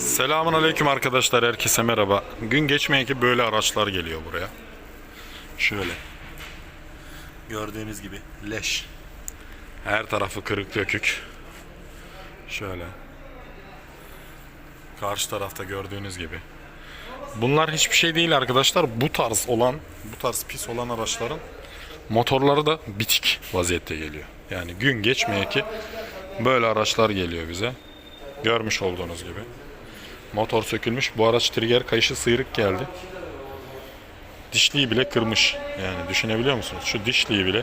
Selamun aleyküm arkadaşlar, herkese merhaba. Gün geçmeye ki böyle araçlar geliyor buraya. Şöyle. Gördüğünüz gibi leş. Her tarafı kırık dökük. Şöyle. Karşı tarafta gördüğünüz gibi. Bunlar hiçbir şey değil arkadaşlar. Bu tarz olan, bu tarz pis olan araçların motorları da bitik vaziyette geliyor. Yani gün geçmeye ki böyle araçlar geliyor bize. Görmüş olduğunuz gibi. Motor sökülmüş. Bu araç trigger kayışı sıyrık geldi. Dişliği bile kırmış. Yani düşünebiliyor musunuz? Şu dişliği bile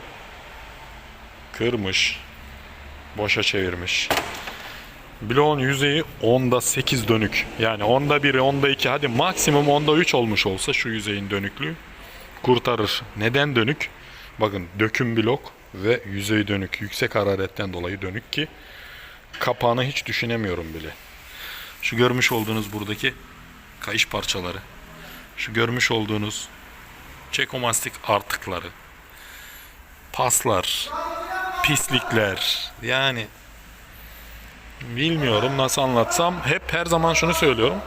kırmış. Boşa çevirmiş. Bloğun yüzeyi 10'da 8 dönük. Yani 10'da 1, 10'da 2 hadi maksimum 10'da 3 olmuş olsa şu yüzeyin dönüklüğü kurtarır. Neden dönük? Bakın döküm blok ve yüzey dönük. Yüksek hararetten dolayı dönük ki kapağını hiç düşünemiyorum bile. Şu görmüş olduğunuz buradaki kayış parçaları. Şu görmüş olduğunuz çekomastik artıkları. Paslar, pislikler. Yani bilmiyorum nasıl anlatsam. Hep her zaman şunu söylüyorum.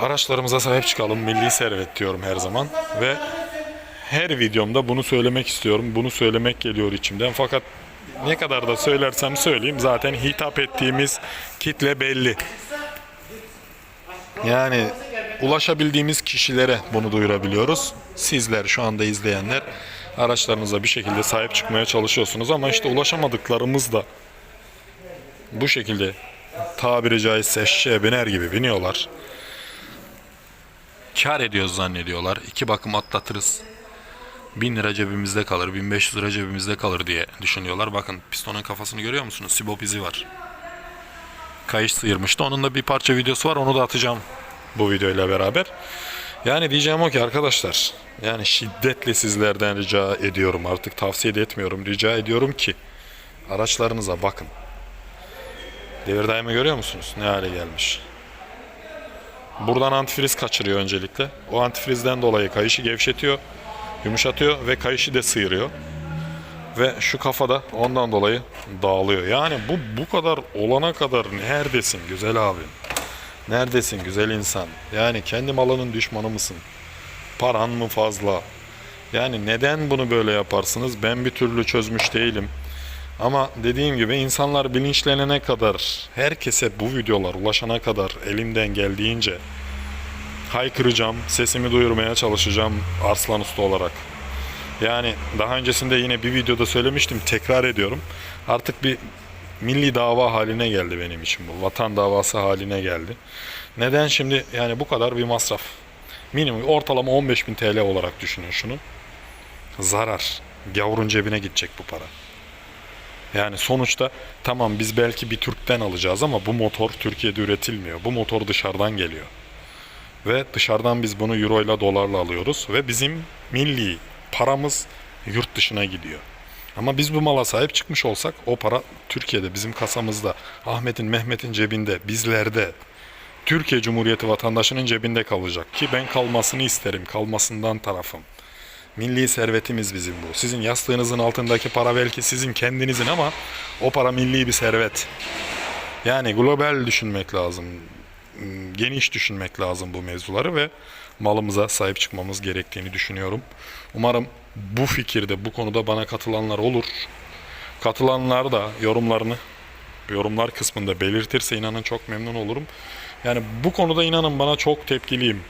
Araçlarımıza sahip çıkalım. Milli servet diyorum her zaman. Ve her videomda bunu söylemek istiyorum. Bunu söylemek geliyor içimden. Fakat ne kadar da söylersem söyleyeyim zaten hitap ettiğimiz kitle belli. Yani ulaşabildiğimiz kişilere bunu duyurabiliyoruz. Sizler şu anda izleyenler araçlarınıza bir şekilde sahip çıkmaya çalışıyorsunuz ama işte ulaşamadıklarımız da bu şekilde tabiri caizse eşeğe biner gibi biniyorlar. Kar ediyoruz zannediyorlar. İki bakım atlatırız. 1000 lira cebimizde kalır, 1500 lira cebimizde kalır diye düşünüyorlar. Bakın pistonun kafasını görüyor musunuz? Sibop izi var. Kayış sıyırmıştı. Onun da bir parça videosu var. Onu da atacağım bu videoyla beraber. Yani diyeceğim o ki arkadaşlar. Yani şiddetle sizlerden rica ediyorum. Artık tavsiye de etmiyorum. Rica ediyorum ki araçlarınıza bakın. Devir daimi görüyor musunuz? Ne hale gelmiş. Buradan antifriz kaçırıyor öncelikle. O antifrizden dolayı kayışı gevşetiyor yumuşatıyor ve kayışı da sıyırıyor. Ve şu kafada ondan dolayı dağılıyor. Yani bu bu kadar olana kadar neredesin güzel abi? Neredesin güzel insan? Yani kendi malının düşmanı mısın? Paran mı fazla? Yani neden bunu böyle yaparsınız? Ben bir türlü çözmüş değilim. Ama dediğim gibi insanlar bilinçlenene kadar, herkese bu videolar ulaşana kadar elimden geldiğince haykıracağım, sesimi duyurmaya çalışacağım Arslan Usta olarak. Yani daha öncesinde yine bir videoda söylemiştim, tekrar ediyorum. Artık bir milli dava haline geldi benim için bu. Vatan davası haline geldi. Neden şimdi yani bu kadar bir masraf? Minimum ortalama 15.000 TL olarak düşünün şunu. Zarar. Gavurun cebine gidecek bu para. Yani sonuçta tamam biz belki bir Türk'ten alacağız ama bu motor Türkiye'de üretilmiyor. Bu motor dışarıdan geliyor. Ve dışarıdan biz bunu euro ile dolarla alıyoruz ve bizim milli paramız yurt dışına gidiyor. Ama biz bu mala sahip çıkmış olsak o para Türkiye'de bizim kasamızda, Ahmet'in, Mehmet'in cebinde, bizlerde, Türkiye Cumhuriyeti vatandaşının cebinde kalacak ki ben kalmasını isterim, kalmasından tarafım. Milli servetimiz bizim bu. Sizin yastığınızın altındaki para belki sizin kendinizin ama o para milli bir servet. Yani global düşünmek lazım geniş düşünmek lazım bu mevzuları ve malımıza sahip çıkmamız gerektiğini düşünüyorum. Umarım bu fikirde, bu konuda bana katılanlar olur. Katılanlar da yorumlarını yorumlar kısmında belirtirse inanın çok memnun olurum. Yani bu konuda inanın bana çok tepkiliyim.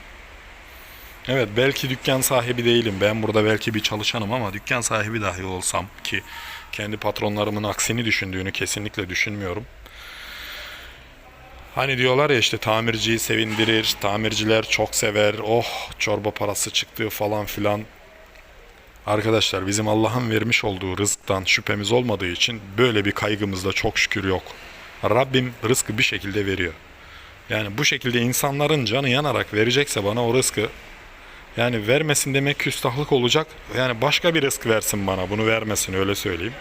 Evet belki dükkan sahibi değilim. Ben burada belki bir çalışanım ama dükkan sahibi dahi olsam ki kendi patronlarımın aksini düşündüğünü kesinlikle düşünmüyorum. Hani diyorlar ya işte tamirciyi sevindirir, tamirciler çok sever, oh çorba parası çıktı falan filan. Arkadaşlar bizim Allah'ın vermiş olduğu rızktan şüphemiz olmadığı için böyle bir kaygımız da çok şükür yok. Rabbim rızkı bir şekilde veriyor. Yani bu şekilde insanların canı yanarak verecekse bana o rızkı yani vermesin demek küstahlık olacak. Yani başka bir rızk versin bana bunu vermesin öyle söyleyeyim.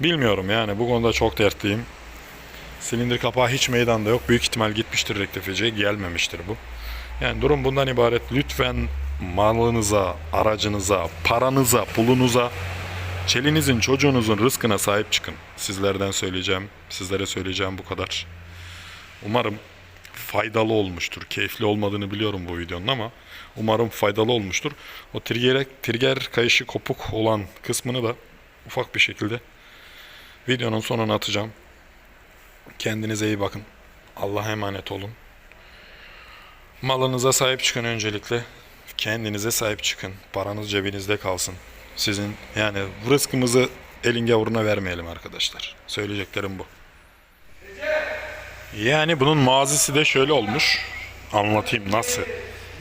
Bilmiyorum yani bu konuda çok dertliyim. Silindir kapağı hiç meydanda yok. Büyük ihtimal gitmiştir rektifici. Gelmemiştir bu. Yani durum bundan ibaret. Lütfen malınıza, aracınıza, paranıza, pulunuza, çelinizin, çocuğunuzun rızkına sahip çıkın. Sizlerden söyleyeceğim, sizlere söyleyeceğim bu kadar. Umarım faydalı olmuştur. Keyifli olmadığını biliyorum bu videonun ama umarım faydalı olmuştur. O trigger, trigger kayışı kopuk olan kısmını da ufak bir şekilde videonun sonuna atacağım. Kendinize iyi bakın. Allah'a emanet olun. Malınıza sahip çıkın öncelikle. Kendinize sahip çıkın. Paranız cebinizde kalsın. Sizin yani rızkımızı elin gavuruna vermeyelim arkadaşlar. Söyleyeceklerim bu. Yani bunun mazisi de şöyle olmuş. Anlatayım nasıl.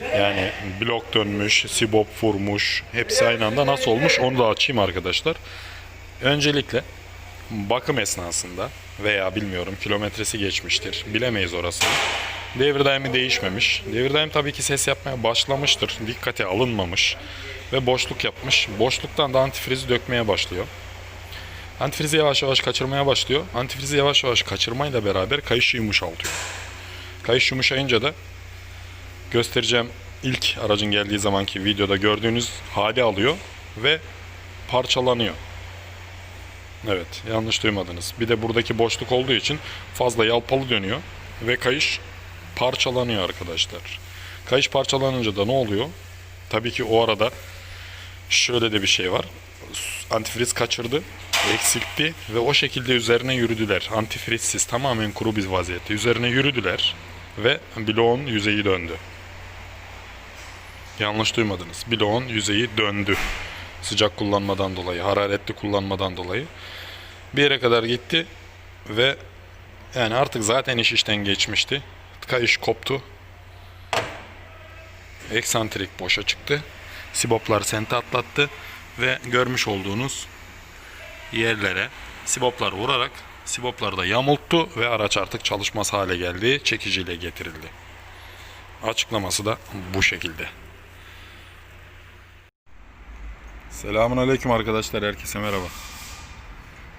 Yani blok dönmüş, sibop vurmuş. Hepsi aynı anda nasıl olmuş onu da açayım arkadaşlar. Öncelikle bakım esnasında veya bilmiyorum kilometresi geçmiştir. Bilemeyiz orasını. Devir daimi değişmemiş. Devir daim tabii ki ses yapmaya başlamıştır. Dikkate alınmamış ve boşluk yapmış. Boşluktan da antifrizi dökmeye başlıyor. Antifrizi yavaş yavaş kaçırmaya başlıyor. Antifrizi yavaş yavaş kaçırmayla beraber kayış yumuşaltıyor. Kayış yumuşayınca da göstereceğim ilk aracın geldiği zamanki videoda gördüğünüz hali alıyor ve parçalanıyor. Evet, yanlış duymadınız. Bir de buradaki boşluk olduğu için fazla yalpalı dönüyor ve kayış parçalanıyor arkadaşlar. Kayış parçalanınca da ne oluyor? Tabii ki o arada şöyle de bir şey var. Antifriz kaçırdı, eksiltti ve o şekilde üzerine yürüdüler. Antifrizsiz tamamen kuru bir vaziyette. Üzerine yürüdüler ve bloğun yüzeyi döndü. Yanlış duymadınız. Bloğun yüzeyi döndü. Sıcak kullanmadan dolayı, hararetli kullanmadan dolayı. Bir yere kadar gitti ve yani artık zaten iş işten geçmişti. Kayış koptu. Eksantrik boşa çıktı. Siboplar sente atlattı ve görmüş olduğunuz yerlere siboplar vurarak sibopları da yamulttu ve araç artık çalışmaz hale geldi. Çekiciyle getirildi. Açıklaması da bu şekilde. Selamun aleyküm arkadaşlar. Herkese merhaba.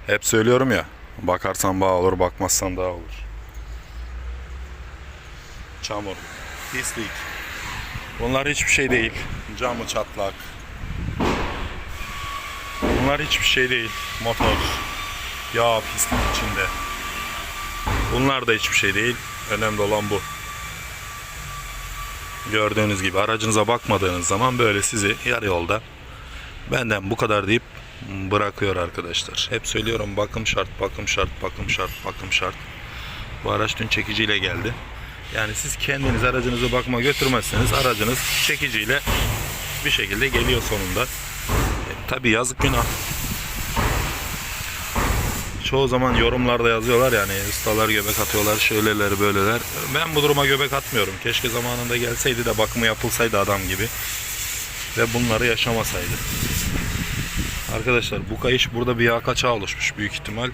Hep söylüyorum ya. Bakarsan bağ olur, bakmazsan daha olur. Çamur, pislik. Bunlar hiçbir şey değil. Camı çatlak. Bunlar hiçbir şey değil. Motor, yağ, pislik içinde. Bunlar da hiçbir şey değil. Önemli olan bu. Gördüğünüz gibi aracınıza bakmadığınız zaman böyle sizi yarı yolda benden bu kadar deyip bırakıyor arkadaşlar. Hep söylüyorum bakım şart, bakım şart, bakım şart, bakım şart. Bu araç dün çekiciyle geldi. Yani siz kendiniz aracınızı bakma götürmezseniz aracınız çekiciyle bir şekilde geliyor sonunda. E, Tabi yazık günah. Çoğu zaman yorumlarda yazıyorlar yani ustalar göbek atıyorlar şöyleler böyleler. Ben bu duruma göbek atmıyorum. Keşke zamanında gelseydi de bakımı yapılsaydı adam gibi. Ve bunları yaşamasaydı. Arkadaşlar bu kayış burada bir yağ kaçağı oluşmuş büyük ihtimal.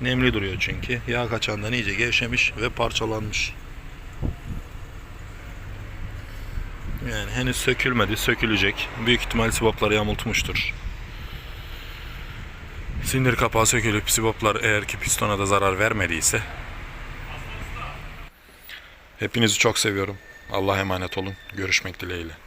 Nemli duruyor çünkü. Yağ kaçağından iyice gevşemiş ve parçalanmış. Yani henüz sökülmedi, sökülecek. Büyük ihtimal sibopları yamultmuştur. Sindir kapağı sökülüp siboplar eğer ki pistona da zarar vermediyse Hepinizi çok seviyorum. Allah'a emanet olun. Görüşmek dileğiyle.